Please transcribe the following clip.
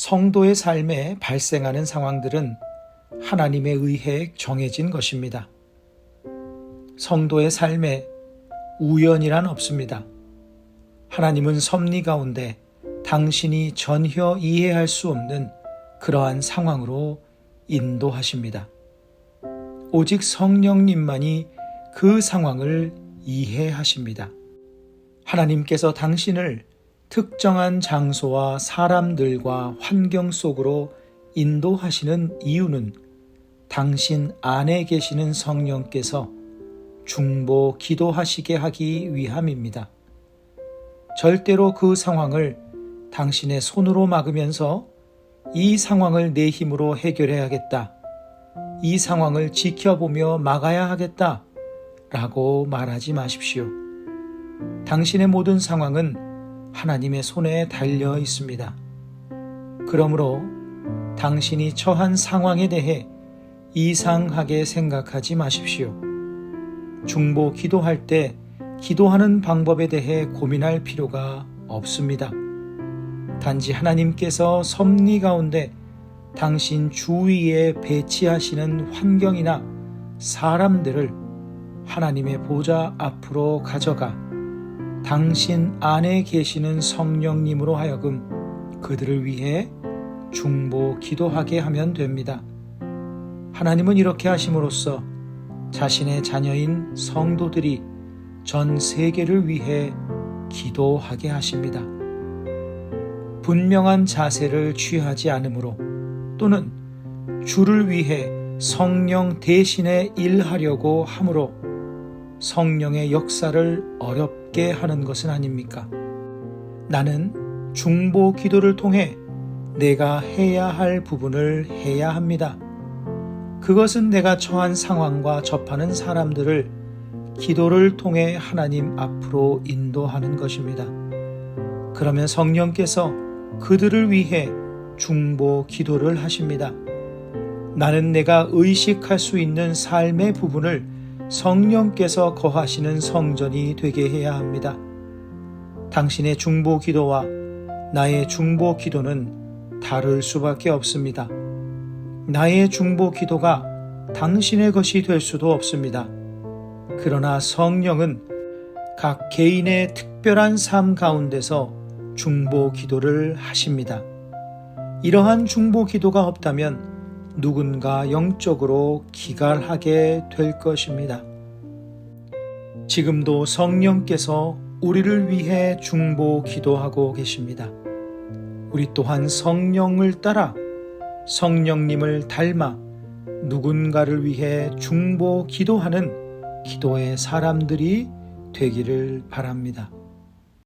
성도의 삶에 발생하는 상황들은 하나님에 의해 정해진 것입니다. 성도의 삶에 우연이란 없습니다. 하나님은 섭리 가운데 당신이 전혀 이해할 수 없는 그러한 상황으로 인도하십니다. 오직 성령님만이 그 상황을 이해하십니다. 하나님께서 당신을 특정한 장소와 사람들과 환경 속으로 인도하시는 이유는 당신 안에 계시는 성령께서 중보 기도하시게 하기 위함입니다. 절대로 그 상황을 당신의 손으로 막으면서 이 상황을 내 힘으로 해결해야겠다. 이 상황을 지켜보며 막아야 하겠다. 라고 말하지 마십시오. 당신의 모든 상황은 하나님의 손에 달려 있습니다. 그러므로 당신이 처한 상황에 대해 이상하게 생각하지 마십시오. 중보 기도할 때 기도하는 방법에 대해 고민할 필요가 없습니다. 단지 하나님께서 섭리 가운데 당신 주위에 배치하시는 환경이나 사람들을 하나님의 보좌 앞으로 가져가 당신 안에 계시는 성령님으로 하여금 그들을 위해 중보 기도하게 하면 됩니다. 하나님은 이렇게 하심으로써 자신의 자녀인 성도들이 전 세계를 위해 기도하게 하십니다. 분명한 자세를 취하지 않으므로 또는 주를 위해 성령 대신에 일하려고 함으로 성령의 역사를 어렵게 하는 것은 아닙니까? 나는 중보 기도를 통해 내가 해야 할 부분을 해야 합니다. 그것은 내가 처한 상황과 접하는 사람들을 기도를 통해 하나님 앞으로 인도하는 것입니다. 그러면 성령께서 그들을 위해 중보 기도를 하십니다. 나는 내가 의식할 수 있는 삶의 부분을 성령께서 거하시는 성전이 되게 해야 합니다. 당신의 중보 기도와 나의 중보 기도는 다를 수밖에 없습니다. 나의 중보 기도가 당신의 것이 될 수도 없습니다. 그러나 성령은 각 개인의 특별한 삶 가운데서 중보 기도를 하십니다. 이러한 중보 기도가 없다면 누군가 영적으로 기갈하게 될 것입니다. 지금도 성령께서 우리를 위해 중보 기도하고 계십니다. 우리 또한 성령을 따라 성령님을 닮아 누군가를 위해 중보 기도하는 기도의 사람들이 되기를 바랍니다.